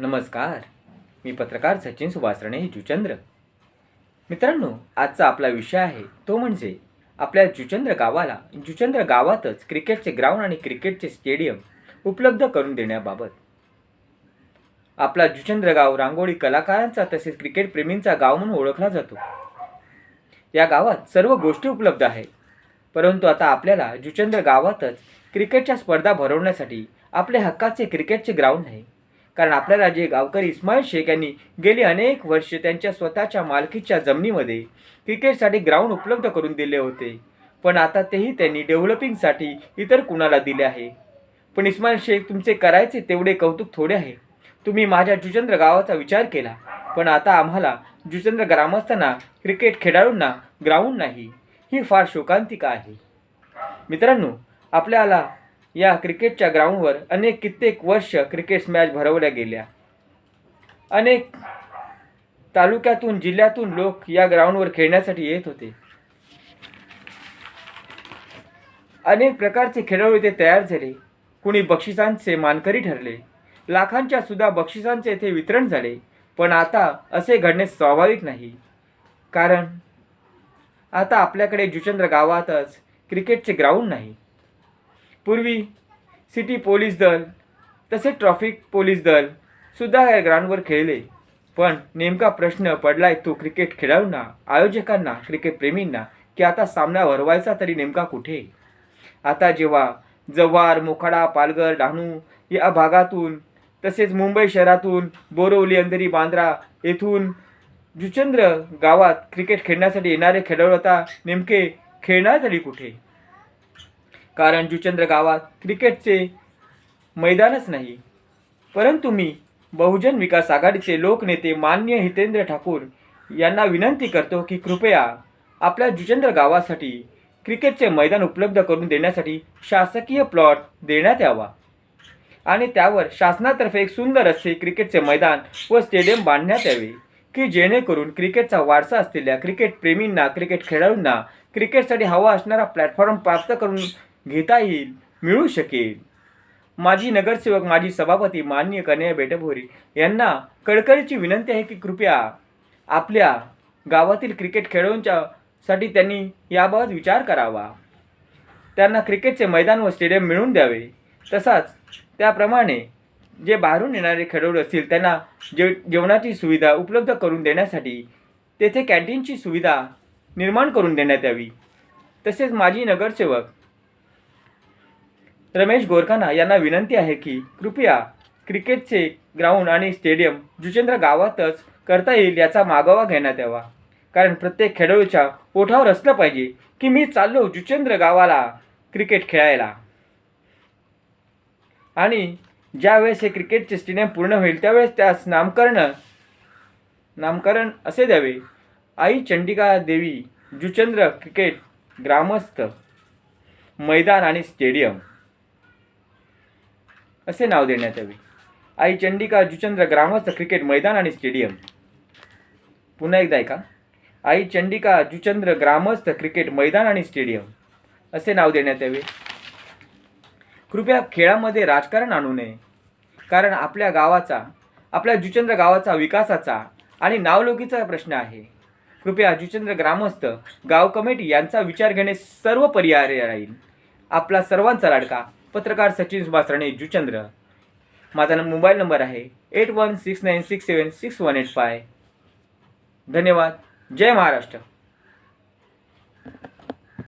नमस्कार. मी पत्रकार सचिन सुभाषरणे जुचंद्र. मित्रांनो आजचा आपला विषय आहे तो म्हणजे आपल्या जुचंद्र गावाला जुचंद्र गावातच क्रिकेटचे ग्राउंड आणि क्रिकेटचे स्टेडियम उपलब्ध करून देण्याबाबत. आपला जुचंद्र गाव रांगोळी कलाकारांचा तसेच क्रिकेटप्रेमींचा गाव म्हणून ओळखला जातो. या गावात सर्व गोष्टी उपलब्ध आहेत. परंतु आता आपल्याला जुचंद्र गावातच क्रिकेटच्या स्पर्धा भरवण्यासाठी आपल्या हक्काचे क्रिकेटचे ग्राउंड नाही कारण आपल्याला जे गावकरी इस्माईल शेख यांनी गेली अनेक वर्षे त्यांच्या स्वतःच्या मालकीच्या जमिनीमध्ये क्रिकेटसाठी ग्राउंड उपलब्ध करून दिले होते. पण आता तेही त्यांनी डेव्हलपिंगसाठी इतर कुणाला दिले आहे? पण इस्माईल शेख तुमचे करायचे तेवढे कौतुक थोडे आहे. तुम्ही माझ्या जुचंद्र गावाचा विचार केला. पण आता आम्हाला जुचंद्र ग्रामस्थांना क्रिकेट खेळाडूंना ग्राउंड नाही. ही फार शोकांतिका आहे. मित्रांनो आपल्याला या क्रिकेटच्या ग्राउंडवर अनेक कित्येक वर्ष क्रिकेट मॅच भरवल्या गेल्या. अनेक तालुक्यातून जिल्ह्यातून लोक या ग्राउंडवर खेळण्यासाठी येत होते. अनेक प्रकारचे खेळाडू इथे तयार झाले. कुणी बक्षिसांचे मानकरी ठरले. लाखांच्या सुद्धा बक्षिसांचे येथे वितरण झाले. पण आता असे घडणे स्वाभाविक नाही. कारण आता आपल्याकडे जुचंद्र गावातच क्रिकेटचे ग्राउंड नाही. पूर्वी सिटी पोलीस दल तसेच ट्रॉफिक पोलीस दल सुद्धा या ग्राउंडवर खेळले. पण नेमका प्रश्न पडलाय तो क्रिकेट खेळाडूंना आयोजकांना क्रिकेट प्रेमींना की आता सामना भरवायचा तरी नेमका कुठे? आता जेव्हा जव्हार मोखाडा पालघर डहाणू या भागातून तसेच मुंबई शहरातून बोरवली अंधेरी बांद्रा येथून जुचंद्र गावात क्रिकेट खेळण्यासाठी येणारे खेळाडू आता नेमके खेळणार तरी कुठे? कारण जुचंद्र गावात क्रिकेटचे मैदानच नाही. परंतु मी बहुजन विकास आघाडीचे लोकनेते मान्य हितेंद्र ठाकूर यांना विनंती करतो की कृपया आपल्या जुचंद्र गावासाठी क्रिकेटचे मैदान उपलब्ध करून देण्यासाठी शासकीय प्लॉट देण्यात यावा. आणि त्यावर शासनातर्फे एक सुंदर असे क्रिकेटचे मैदान व स्टेडियम बांधण्यात यावे की जेणेकरून क्रिकेटचा वारसा असलेल्या क्रिकेट प्रेमींना क्रिकेट खेळाडूंना क्रिकेटसाठी हवा असणारा प्लॅटफॉर्म प्राप्त करून घेता येईल मिळू शकेल. माजी नगरसेवक माजी सभापती माननीय कन्या बेटभोरी यांना कळकळीची विनंती आहे की कृपया आपल्या गावातील क्रिकेट खेळाडूंच्या साठी त्यांनी याबाबत विचार करावा. त्यांना क्रिकेटचे मैदान व स्टेडियम मिळवून द्यावे. तसाच त्याप्रमाणे जे बाहेरून येणारे खेळाडू असतील त्यांना जे जेवणाची सुविधा उपलब्ध करून देण्यासाठी तेथे कॅन्टीनची सुविधा निर्माण करून देण्यात यावी. तसेच माजी नगरसेवक रमेश गोरखाना यांना विनंती आहे की कृपया क्रिकेटचे ग्राउंड आणि स्टेडियम जुचेंद्र गावातच करता येईल याचा मागोवा घेण्यात यावा. कारण प्रत्येक खेळाडूच्या ओठावर असलं पाहिजे की मी चाललो जुचेंद्र गावाला क्रिकेट खेळायला. आणि ज्यावेळेस हे क्रिकेटचे स्टेडियम पूर्ण होईल त्यावेळेस त्यास नामकरण नामकरण असे द्यावे. आई चंडिका देवी जुचंद्र क्रिकेट ग्रामस्थ मैदान आणि स्टेडियम. असे नाव देण्यात यावे. आई चंडिका जुचंद्र ग्रामस्थ क्रिकेट मैदान आणि स्टेडियम. पुन्हा एकदा ऐका. आई चंडिका जुचंद्र ग्रामस्थ क्रिकेट मैदान आणि स्टेडियम. असे नाव देण्यात यावे. कृपया खेळामध्ये राजकारण आणू नये. कारण आपल्या गावाचा आपल्या जुचंद्र गावाचा विकासाचा आणि नावलौकीचा प्रश्न आहे. कृपया जुचंद्र ग्रामस्थ गाव कमिटी यांचा विचार घेणे सर्व पर्याय राहील. आपला सर्वांचा लाडका. पत्रकार सचिन सुभाष रणे जुचंद्र. माझा न- मोबाईल नंबर आहे eight one six nine six seven six one eight five. धन्यवाद. जय महाराष्ट्र.